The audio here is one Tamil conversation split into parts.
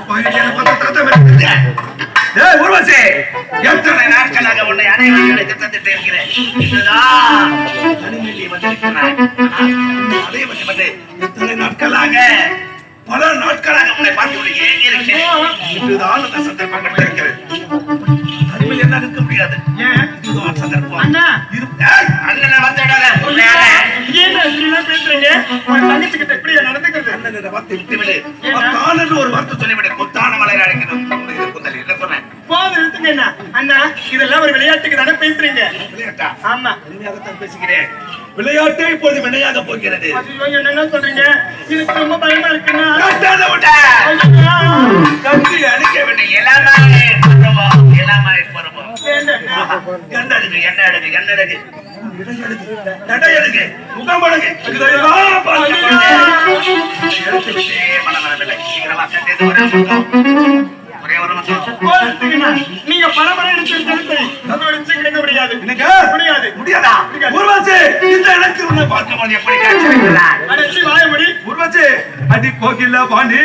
பையனை எத்தனை நாட்களாக உன்னை அனைவரும் திட்டத்திட்டு இருக்கிறேன் வந்திருக்கிறாய். அதே வந்து வந்து எத்தனை நாட்களாக பல நாட்களாக உன்னை பார்த்து கொண்டு இருக்கிறேன். இதுதான் அந்த சந்தர்ப்பம் கிடைக்கிறது தனிமையில் என்ன இருக்க முடியாது? இதுதான் சந்தர்ப்பம். அண்ணா! அண்ணனை இப்படிலாம் பேசுறீங்க? தங்கச்சி கிட்ட இப்படியா நடந்துக்கிறது. அண்ணனை வார்த்தை விட்டுவிடு. கொத்தானன்னு ஒரு வார்த்தை சொல்லிவிடு. கொத்தான மலையில். அண்ணா அண்ணா இதெல்லாம் ஒரு விளையாட்டுக்கு தானே பேசுறீங்க விளையாட்டா? ஆமா உண்மையாகத்தான் பேசுகிறேன். விளையாட்டே இப்போது வினையாக போகிறது சொல்றீங்க எனக்கு ரொம்ப பயமா. ஐயா, கட்டி அடிக்க வேண்டிய பருவம், இளமாய் பருவம். வேண்டாண்ணா. என்ன அழகு, என்ன அழகு, என்ன அழகு. இடை அழகு, நடை அழகு, முகம் எடுத்து. நீங்க பரபர எடுத்து கிடைக்க முடியாது? முடியாது. முடியாதா? ஊர்வசி, இந்த இடத்தில் உன்னை எப்படி அடி கோகிலா பாண்டி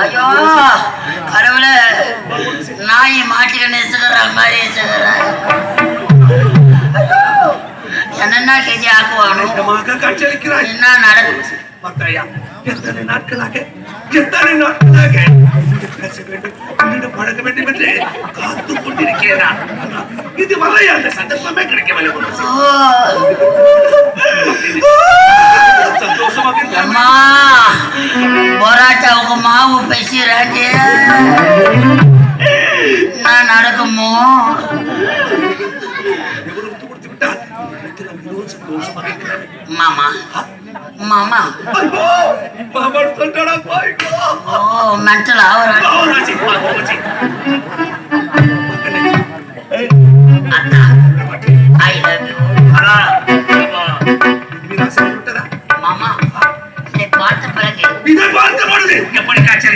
ஐயோ கடவுளே நாய் மாட்டிக்கணும் இசுகிற மாதிரி இசுகிறேன் என்னென்ன கெஜி ஆக்குவானு. என்ன நடக்கும் பார்த்தாயா எத்தனை நாட்களாக எத்தனை நாட்களாக? பேச வேண்டும் உன்னிடம் பழக வேண்டும் என்று காத்து கொண்டிருக்கிறேன். நான். ஆனால் இதுவரை அந்த சந்தர்ப்பமே கிடைக்கவில்லை உனக்கு. சந்தோஷமாக மிகவும் சந்தோஷமாக இருக்கிறேன். மாமா. மாமா. ஓ மென்டல் ஆவரா அண்ணா ஐ லவ் யூ மாமா இதை பார்த்த பிறகு இதை பார்த்த பொழுது எப்படி காய்ச்சல்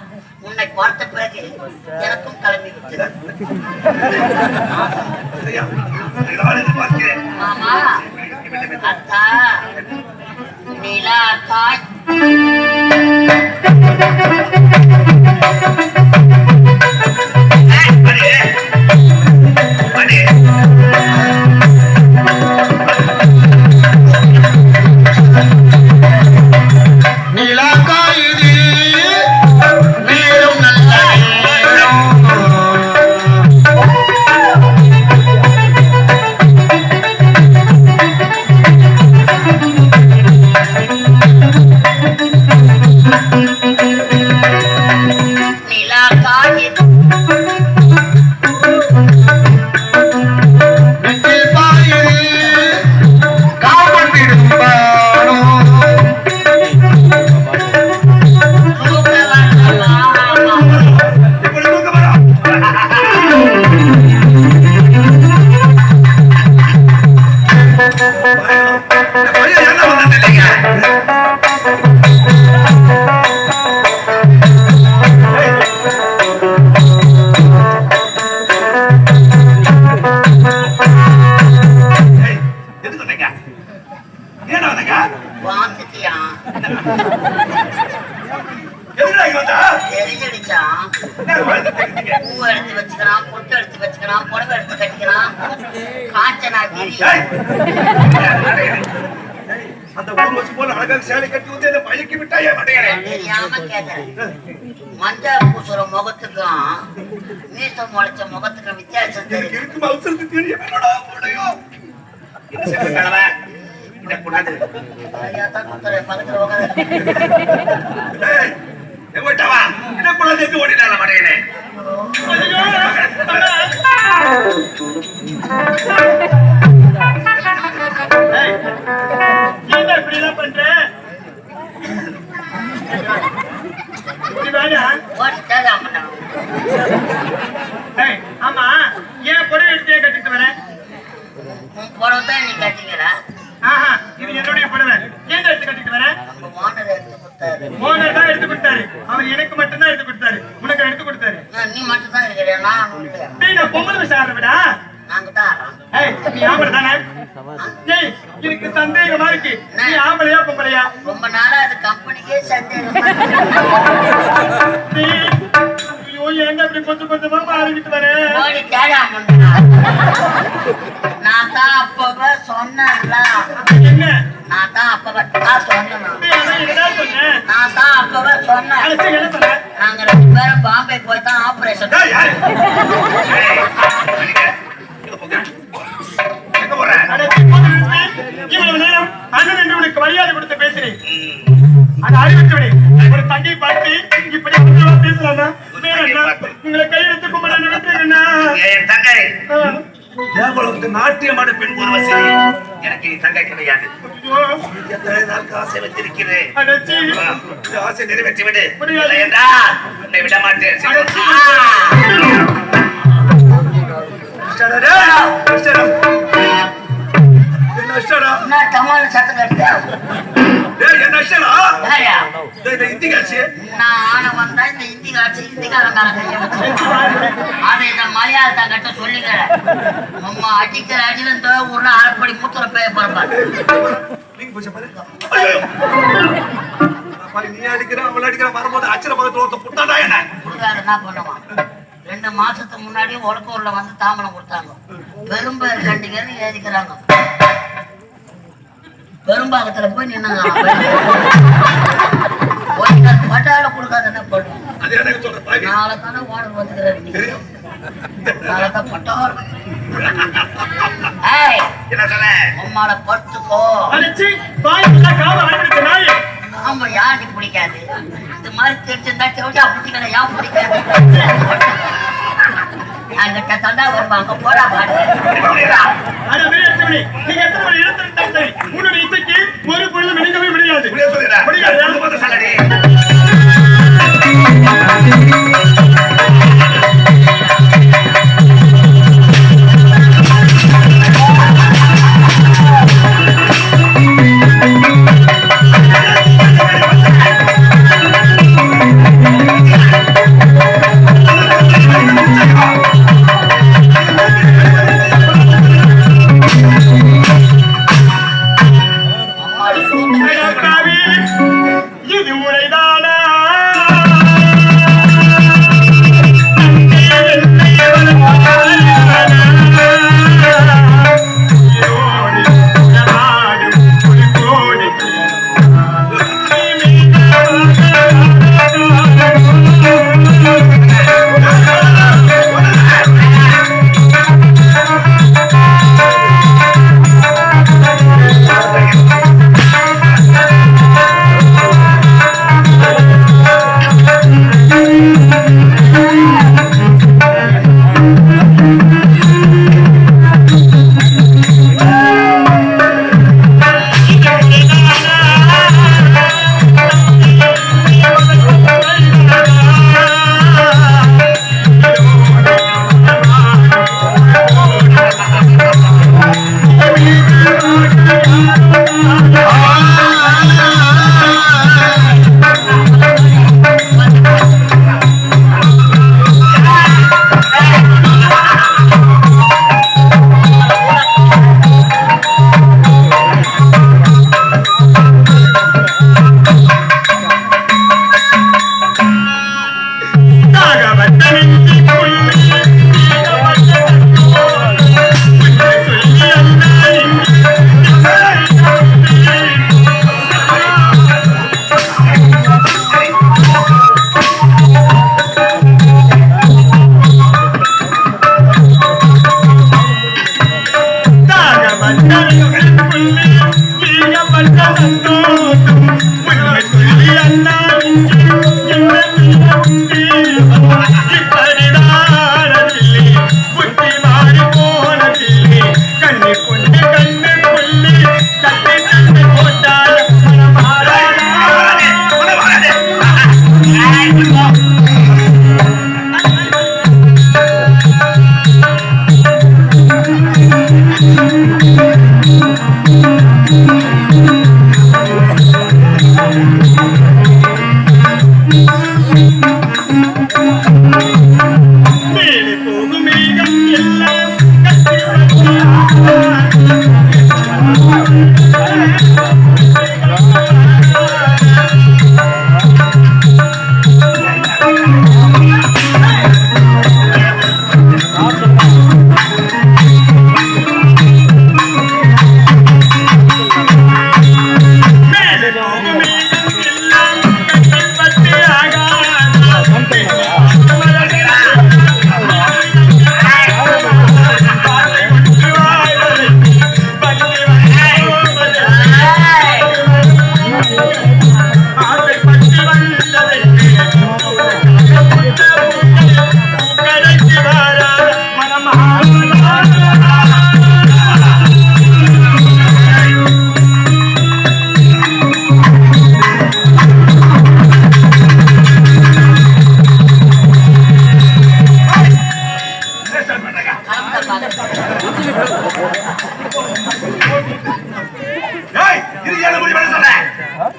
உன்னை பார்த்த பிறகு எனக்கும் கிளம்பி மாமா அத்தா நிலா காய் இந்த பையன் அந்த ஊர்வசி போல அழகாக சேலை கட்டி வந்து என்ன விட்டாயே மட்டையரே தெரியாம கேட்டேன் மஞ்சா பூசுற முகத்துக்கும் மீசம் முளைச்ச முகத்துக்கும் வித்தியாசம் தெரியும்? இருக்கும் அவசரத்துக்கு தெரியும் கொண்டாந்து எங்க ஓடினால மடையனே? ஏன்டா இப்படி எல்லாம் பண்ற இப்படி வேணா ஓடி தேடாம பண்ணணும் ஏய், ஆமா ஏன் புடவை எடுத்தே கட்டிட்டு வரேன் உன் புடவை தான் நீ கட்டிக்கிறா ஆஹா இது என்னுடைய புடவை ஏன் எடுத்து கட்டிட்டு வரேன் நம்ம ஓனர் எடுத்து கொடுத்தாரு ஓனர் தான் எடுத்து கொடுத்தாரு அவர் எனக்கு மட்டும்தான் எடுத்து கொடுத்தாரு உனக்கு எடுத்து கொடுத்தாரு நான் நீ மட்டும் தான் இருக்கிற நான் இல்லையா டேய் நான் பொம்பளை விஷயம் ஆரம்பிடா நாங்க தான் ஆடுறோம் ஏய் நீ ஆம்பளை தானே ஏய் எனக்கு சந்தேகமா இருக்கு நீ ஆம்பளையா பொம்பளையா ரொம்ப நாளா அது கம்பெனிக்கே சந்தேகம் டேய் ஐயோ ஏங்க இப்படி கொஞ்சம் கொஞ்சமா மாறிக்கிட்டு வரேன் நான் தான் அப்பவே சொன்னேன்ல. என்ன? நான் தான் அப்பவே தான் சொன்னேன். நான் தான் அப்பவே சொன்னேன். நாங்க ரெண்டு பேரும் பாம்பே போய் தான் ஆபரேஷன் அண்ணன் என்று உனக்கு மரியாதை கொடுத்து பேசினேன் ம், அதை அறிவித்தவனே ஒரு தங்கை பார்த்து இப்படி பேசலாமா உங்களை கையெழுத்து கும்பிட தேவலோகத்து நாட்டியமான பெண் ஒருவசி எனக்கு நீ தங்கை கிடையாது. எத்தனை நாளுக்கு ஆசை வச்சிருக்கிறேன் ஆசை நிறைவேற்றி விடு. என்றால் உன்னை விட மாட்டேன். டமால் சத்தம் கட்டு டேய், என்ன அஷ்டடா? யாரையா டேய், இந்த இந்தி காட்சி. நான் ஆன வந்தா இந்த இந்தி காட்சி இந்திக்காரங்கார கைய வச்சு அதை இந்த மலையாள தங்கிட்ட சொல்லிக்கிறேன் அம்மா அடிக்கிற ஊர்ல அரைப்படி மூத்திர பேய பரப்பாரு நீங்க போய் பாரு. நீ அடிக்கிற அவள் அடிக்கிற வரும்போது அச்சர பக்கத்துல புட்டாடா என்ன பண்ணுவான் ரெண்டு மாசத்துக்கு முன்னாடி உலக்கூர்ல வந்து தாம்பலம் கொடுத்தாங்க பெரும்பேர் கண்டிங்கன்னு எழுதிக்கிறாங்க பெரும்பாக்கத்துல போய் நின்னாங்க. பட்டால கொடுக்காத என்ன பண்ணுவோம் அது எனக்கு சொல்ற பாவி நாளை தானே ஓனர் வந்துக்கிறாரு நாளை தான் பட்டால் ஏய் என்ன சொன்ன? உம்மால படுத்துக்கோ ஆமா யாருக்கு பிடிக்காது? இந்த மாதிரி தெரிஞ்சிருந்தா தெரிஞ்சா பிடிக்கல ஏன் பிடிக்காது. அந்த கத்தா வருவாங்க போடா பாடு. நீங்க எத்தனை மணி எடுத்துட்டாலும் ஒரு பொருள் நினைக்கவே முடியாது. భగవత్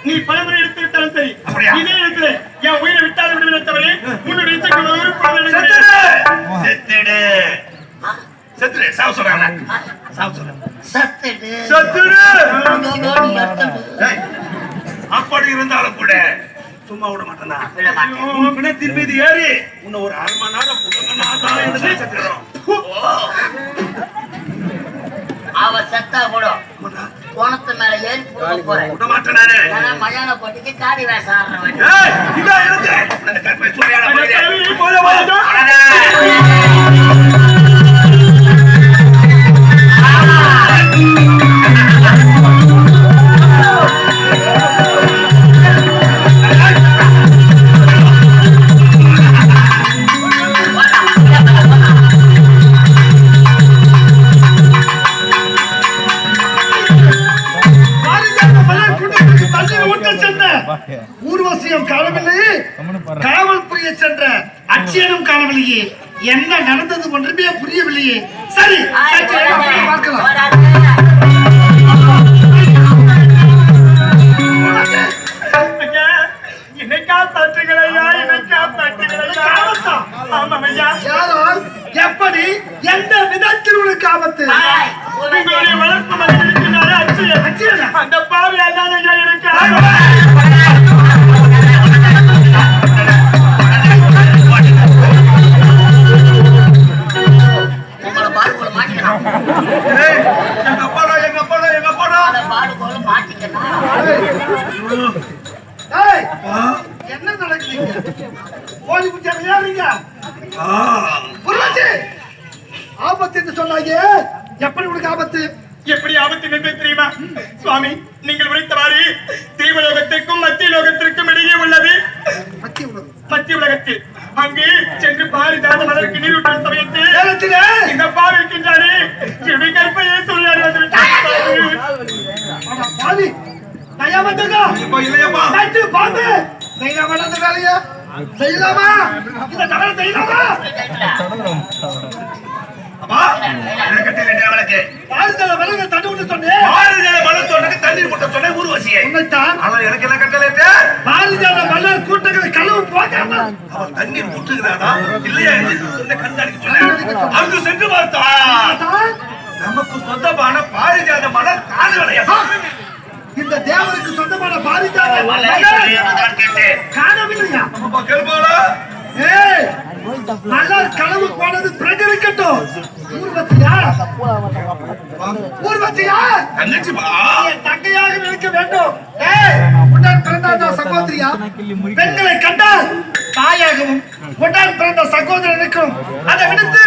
நீ பலமுறை எடுத்து விட்டாலும் சரி? இதே இடத்துல என் உயிரை விட்டாலும் விடுதலை தவிர உன்னுடைய செத்துடு. சாவு சொல்றாங்களே. சாவு சொல்றேன். சத்துட்டு செத்துடு. அப்படி இருந்தாலும் கூட சும்மா விட மாட்டேனா விட மாட்டேன் உன் பிணத்தின் மீது ஏறி உன்னை ஒரு அரை மணி நேரம் புடுங்கினா தான் இந்த செத்துடும் அவ செத்தா கூட கோணத்து மேல ஏறி போக போறேன். மயான போட்டிக்கு காடி வேஷம் ஆடுற சென்ற அச்சியனும் காணவில்லையே. என்ன நடந்தது ஒன்றுமே புரியவில்லையே. சரி பார்க்கலாம். எப்படி? எந்த விதத்தில் உனக்கு ஆபத்து? உங்களுடைய வளர்ப்பு? அந்த பாவியால் தான் ஐயா எனக்கு செய்யலாமா இந்த தடவை செய்யலாமா அப்பா, எனக்கு தெரியல அவளுக்கு. பாரிஜாத மலரை தண்ணி சொன்னேன் பாரதிய மலத்தோட்டக்கு தண்ணீர் கொடுத்த சொன்னேன் ஊர்வசியை. உன்னைத்தான் ஆனா எனக்கு என்ன கட்டளையிட்ட? பாரிஜாத மலர் கூட்டங்களை களவு போகாம அவன் தண்ணீர் ஊற்றுகிறானா? இல்லையா சொன்ன கண்காணிக்க சொன்னேன். அங்கு சென்று பார்த்தா தான் நமக்கு சொந்தமான பாரிஜாத மலர் காணவில்லையா இந்த தேவனுக்கு சொந்தமான கேட்டேன் காணவில்லையா? மலர் களவு போனது பிறகு இருக்கட்டும் ஊர்வத்தியா ஊர்வத்தியா தங்கையாக நினைக்க வேண்டும். ஏய் உடன் சகோதரியா? பெண்களை கண்டால் தாயாகவும் உடன் பிறந்த சகோதரனுக்கும் அதை விடுத்து.